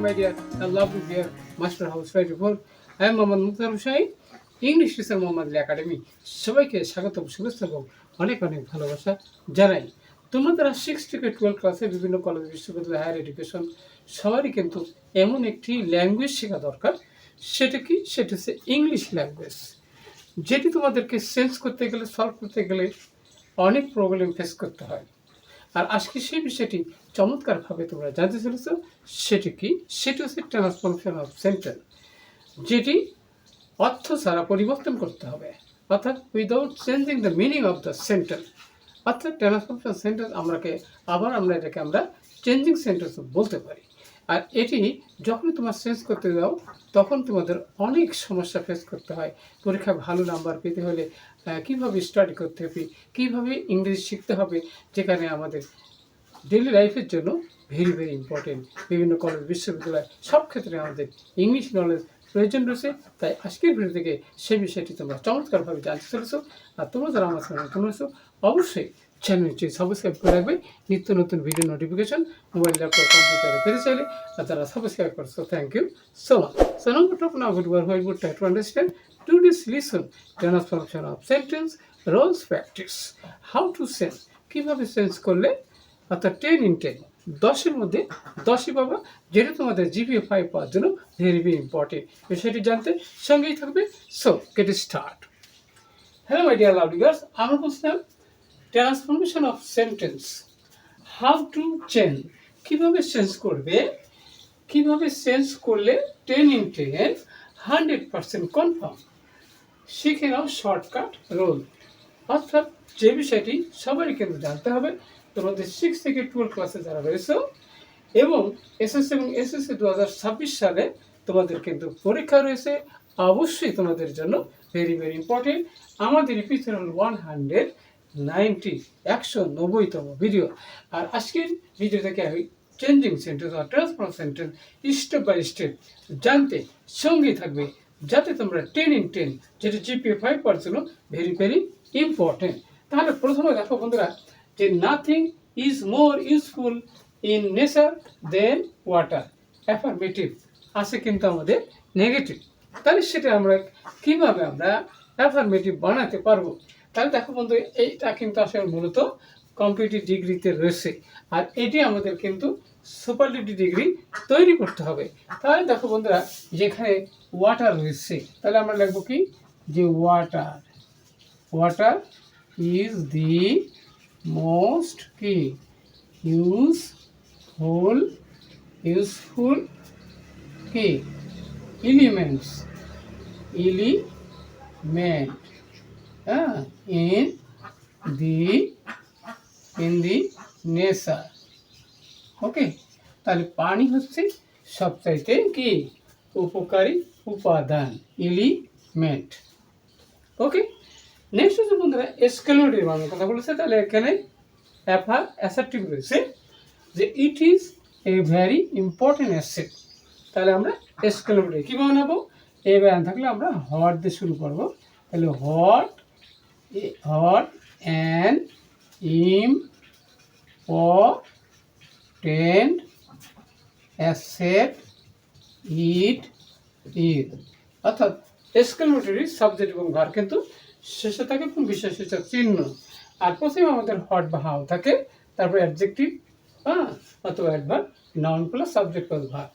my dear and lovely dear Master House 24. I am Mohammad Mukhtar Hussain, English teacher Mohammad academy সবাইকে স্বাগত শুভেচ্ছা এবং অনেক অনেক ভালোবাসা জানাই। তোমরা যারা সিক্স থেকে টুয়েলভ ক্লাসে বিভিন্ন কলেজ বিশ্ববিদ্যালয় হায়ার এডুকেশন সবারই কিন্তু এমন একটি ল্যাঙ্গুয়েজ শেখা দরকার। সেটা কি? সেটা হচ্ছে ইংলিশ ল্যাঙ্গুয়েজ যেটি তোমাদেরকে সেন্স করতে গেলে সলভ করতে গেলে অনেক প্রবলেম ফেস করতে হয়। আর আজকে সেই বিষয়টি চমৎকারভাবে তোমরা জানতে চলেছ, সেটি কি? সেটি হচ্ছে ট্রান্সফরমেশন অফ সেন্টেন্স যেটি অর্থ ছাড়া পরিবর্তন করতে হবে। অর্থাৎ without changing the meaning of the sentence অর্থাৎ ট্রান্সফরমেশন সেন্টেন্স আমরাকে, আবার আমরা এটাকে আমরা চেঞ্জিং সেন্টেন্স বলতে পারি। আর এটি যখন তোমার চেঞ্জ করতে যাও, তখন তোমাদের অনেক সমস্যা ফেস করতে হয়। পরীক্ষায় ভালো নাম্বার পেতে হলে কীভাবে স্টাডি করতে হবে, কীভাবে ইংরেজি শিখতে হবে, যেখানে আমাদের ডেলি লাইফের জন্য ভেরি ভেরি ইম্পর্টেন্ট বিভিন্ন কলেজ বিশ্ববিদ্যালয়, সব ক্ষেত্রে আমাদের ইংলিশ নলেজ প্রয়োজন রয়েছে। তাই আজকের ভিডিও থেকে সেই বিষয়টি তোমরা চমৎকারভাবে জানতে চলেছো। আর তোমরা যারা আমার সঙ্গে নতুন আছো অবশ্যই চ্যানেলটি সাবস্ক্রাইব করে রাখবে। নিত্য নতুন ভিডিও নোটিফিকেশন মোবাইল ল্যাপটপ কম্পিউটারে পেতে চাইলে। আর যারা সাবস্ক্রাইব করছ thank you so much so number top now good war white try to understand to this listen transformation of sentence rules practice how to sense কীভাবে সেন্স করলে অর্থাৎ ten in ten দশের মধ্যে দশই পাবা যেটা তোমাদের জিপিএ ফাইভ পাওয়ার জন্য ভেরি ভেরি ইম্পর্টেন্ট বিষয়টি জানতে সঙ্গেই থাকবে। So get start hello my dear love girls আমরা বলছিলাম transformation of sentence how to change কীভাবে চেঞ্জ করবে? কীভাবে চেঞ্জ করলে ten in ten hundred percent confirm শিখে নাও শর্টকাট রোল অর্থাৎ যে বিষয়টি সবারই কিন্তু জানতে হবে তোমাদের সিক্স থেকে টুয়েলভ ক্লাসে যারা রয়েছে, এবং এসএসসি এবং এসএসসি দু হাজার ছাব্বিশ সালে তোমাদের কিন্তু পরীক্ষা রয়েছে। অবশ্যই তোমাদের জন্য ভেরি ভেরি ইম্পর্টেন্ট আমাদের পিছনে হল ওয়ান হান্ড্রেড নাইনটি একশো নব্বইতম ভিডিও আর আজকের ভিডিও থেকে আমি চেঞ্জিং সেন্টেন্স বা transform sentence step by step জানতে সঙ্গেই থাকবে, যাতে তোমরা টেন ইন টেন যেটা জিপিএ ফাইভ জন্য ভেরি ভেরি ইম্পর্টেন্ট তাহলে প্রথমে দেখো বন্ধুরা যে nothing is more useful in nature than water affirmative আছে কিন্তু আমাদের নেগেটিভ তাহলে সেটা আমরা কীভাবে আমরা অ্যাফার্মেটিভ বানাতে পারব? তাহলে দেখো বন্ধু, এইটা কিন্তু আসলে মূলত কম্পিটিভ ডিগ্রিতে রয়েছে। আর এটি আমাদের কিন্তু সুপারলিটি ডিগ্রি তৈরি করতে হবে। তাহলে দেখো বন্ধুরা, যেখানে ওয়াটার রয়েছে, তাহলে আমরা লিখব কি? যে water water is the most কি ইউজফুল ইউজফুল কি এলিমেন্টস এলিমেন্ট হ্যাঁ in the in the nature okay তাহলে পানি হচ্ছে সবচাইতে কি উপকারী উপাদান এলিমেন্ট ওকে নেক্সট হচ্ছে বন্ধুরা এসকেলোডির মানে কথা বলেছে, তাহলে এখানে অ্যাফার অ্যাসেপ্টিভ রয়েছে, যে it is a very important asset তাহলে আমরা এসকেলোডি কীভাবে নেব এ ব্যায়াম থাকলে আমরা হট দিয়ে শুরু করব। তাহলে what what an important asset it is অর্থাৎ এসকেলোটরি সাবজেক্ট এবং ভার কিন্তু শেষে থাকে বিশেষসূচক চিহ্ন। আর প্রথমে আমাদের হট বা হাও থাকে, তারপর অ্যাডজেক্টিভ হ্যাঁ? অথবা adverb noun plus subject plus verb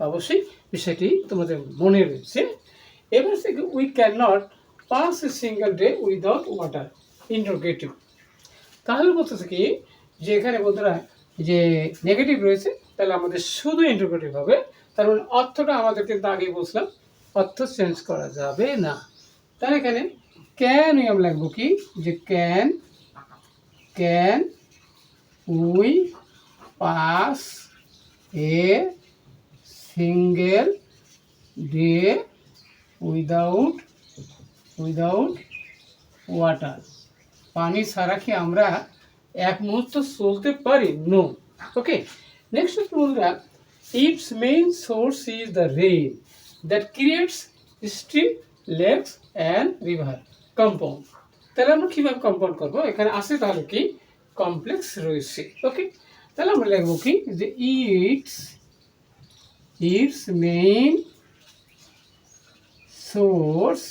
অবশ্যই বিষয়টি তোমাদের মনে রয়েছে। এবার থেকে we can not pass a single day without water interrogative তাহলে বলতেছে কি, যে এখানে বন্ধুরা যে নেগেটিভ রয়েছে, তাহলে আমাদের শুধু ইন্টারোগেটিভ হবে। তার মানে অর্থটা আমাদের কিন্তু বলছিলাম, অর্থ চেঞ্জ করা যাবে না। তাহলে এখানে ক্যান আমি লাগবো কি? যে can can we pass a single day without without water পানি ছাড়া কি আমরা এক মুহূর্ত চলতে পারি? নো ওকে নেক্সট বন্ধুরা it's main source is the rain that creates stream lakes and river compound তাহলে আমরা কীভাবে কম্পাউন্ড করব? এখানে আছে তাহলে কি? কমপ্লেক্স রয়েছে। ওকে? তাহলে আমরা লিখব কি? যে it's it's main source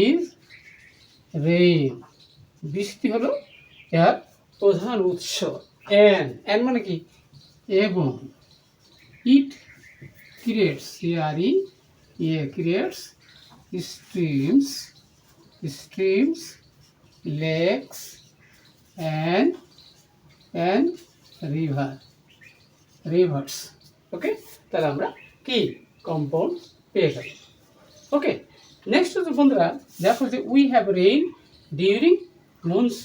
is rain বৃষ্টি হলো এর প্রধান উৎস। অ্যান অ্যান মানে কি? এবং ইট ক্রিয়েটস আর ই, a creates streams streams lakes and and river rivers okay তাহলে আমরা কি কম্পাউন্ড পেয়ে গেল ওকে নেক্সট হচ্ছে বন্ধুরা, দেখো যে we have rain during monsoon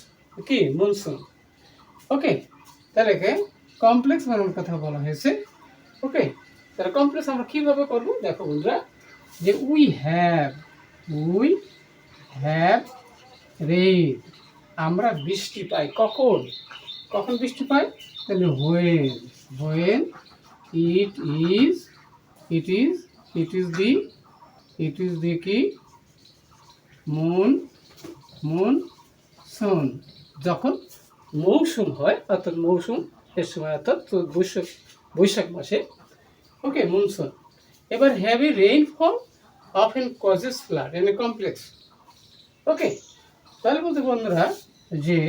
কি মনসুন ওকে তাহলে কমপ্লেক্স বানানোর কথা বলা হয়েছে। ওকে তাহলে কমপ্লেক্স আমরা কীভাবে করব? দেখো বন্ধুরা যে we have we have rain আমরা বৃষ্টি পাই। কখন? কখন বৃষ্টি পাই তাহলে when when it is it is it is the it is the কি? মুন মুন সুন যখন মৌসুম হয়, অর্থাৎ মৌসুম, এর সময় অর্থাৎ বৈশাখ বৈশাখ মাসে। ওকে মনসুন এবার heavy rainfall often causes flood an a complex okay তাহলে বলতে বন্ধুরা যে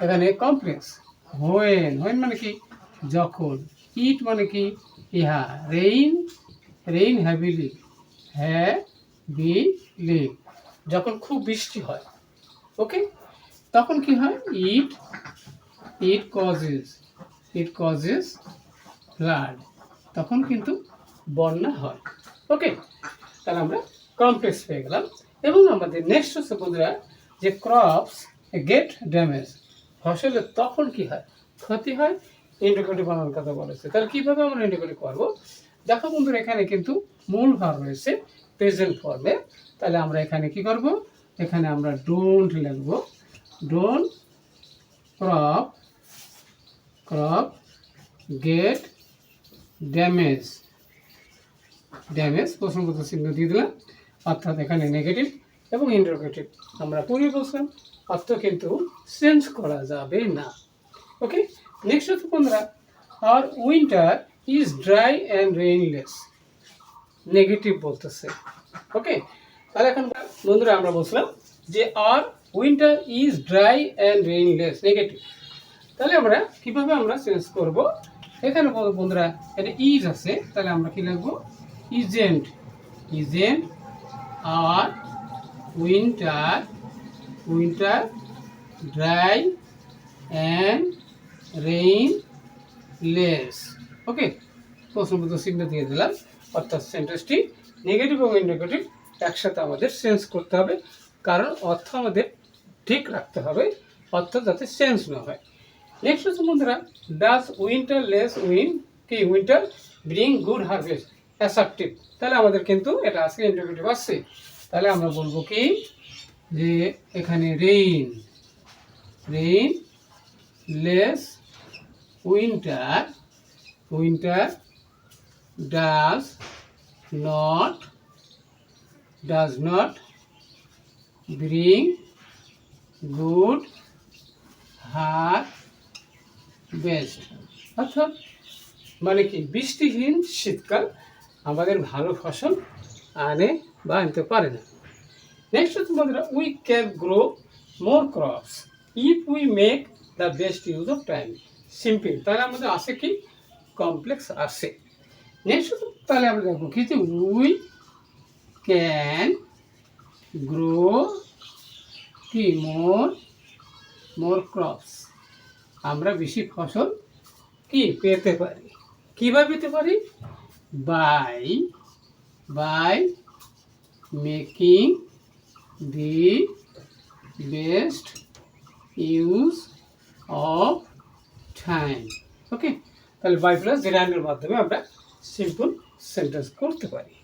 এখানে কমপ্লেক্স হোয়েন হোয়েন মানে কি? যখন। ইট মানে কি? ইহা রেইন রেইন হ্যাভিলি হ্যাঁ বি লি যখন খুব বৃষ্টি হয় ওকে তখন কি হয়? It it causes it causes flood তখন কিন্তু বন্যা হয়। ওকে তাহলে আমরা কমপ্লেক্স পেয়ে গেলাম। এবং আমাদের নেক্সট হচ্ছে বন্ধুরা যে ক্রপস গেট ড্যামেজ ফসলের তখন কি হয়? ক্ষতি হয়? ইন্ডিকেটিভ বানানোর কথা বলেছে। তাহলে কীভাবে আমরা ইন্ডিকেটিভ করব? দেখো বন্ধুরা, এখানে কিন্তু মূল ভার রয়েছে প্রেজেন্ট ফর্মে তাহলে আমরা এখানে কি করব? এখানে আমরা ডোন্ট লিখব। Don't crop crop get damage damage প্রশ্নবোধক চিহ্ন দিয়ে দিলাম। অর্থাৎ এখানে নেগেটিভ এবং ইন্টারোগেটিভ আমরা পূর্বে বলছিলাম অর্থ কিন্তু চেঞ্জ করা যাবে না। ওকে নেক্সট হচ্ছে বন্ধুরা আর winter is dry and rainless negative বলতেছে। ওকে তাহলে এখন বন্ধুরা আমরা বলছিলাম যে আর winter is dry and rainless negative তাহলে আমরা কীভাবে আমরা চেঞ্জ করব? এখানে বন্ধুরা, এটা ইজ আছে। তাহলে আমরা কি লিখব? Isn't isn't R winter winter dry and rainless okay প্রশ্নবোধ চিহ্ন দিয়ে দিলাম। অর্থাৎ সেন্টেন্সটি নেগেটিভ এবং ইন্ডিকেটিভ একসাথে আমাদের চেঞ্জ করতে হবে। কারণ অর্থ আমাদের ঠিক রাখতে হবে। অর্থ যাতে চেঞ্জ না হয়। নেক্সট হচ্ছে বন্ধুরা ডাজ উইন্টার লেস উইন কি winter bring good harvest assertive তাহলে আমাদের কিন্তু এটা আজকে ইন্টারভিউটিভ আসছে। তাহলে আমরা বলব কি? যে এখানে rain rainless winter winter does not does not bring good harvest অর্থাৎ মানে কি? বৃষ্টিহীন শীতকাল আমাদের ভালো ফসল আনে বা আনতে পারে না। নেক্সট হচ্ছে বন্ধুরা we can grow more crops if we make the best use of time simple তাহলে আমাদের আসে কি? কমপ্লেক্স আসে নেক্সট তাহলে আমরা দেখব কি? উই ক্যান গ্রো কি? মোর মোর ক্রপস আমরা বেশি ফসল কি? পেতে পারি। কীভাবে পেতে পারি? By by making the best use of time okay তাহলে বাই প্লাস জেরানের মাধ্যমে আমরা সিম্পল সেন্টেন্স করতে পারি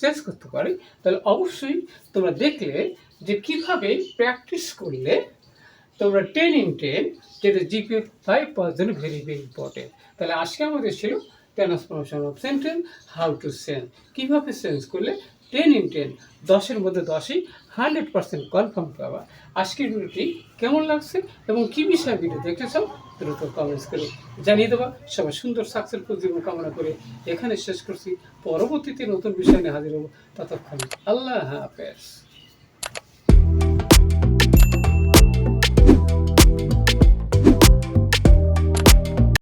চেঞ্জ করতে পারি। তাহলে অবশ্যই তোমরা দেখলে যে কীভাবে প্র্যাকটিস করলে তোমরা টেন ইন টেন যেটা জিপি ফাইভ পাওয়ার জন্য ভেরি ভেরি ইম্পর্টেন্ট তাহলে আজকে আমাদের ছিল transformation of sentence how to sense কীভাবে সেন্স করলে টেন ইন টেন দশের মধ্যে দশই হান্ড্রেড পার্সেন্ট কনফার্ম পাওয়া আজকের ভিডিওটি কেমন লাগছে এবং কী বিষয়ে ভিডিও দেখতে চাও দ্রুত কমেন্টস করে জানিয়ে দেবা। সবাই সুন্দর সাকসেসফুল জীবন কামনা করে এখানে শেষ করছি। পরবর্তীতে নতুন বিষয় নিয়ে হাজির হব। ততক্ষণ আল্লাহ হাফেজ।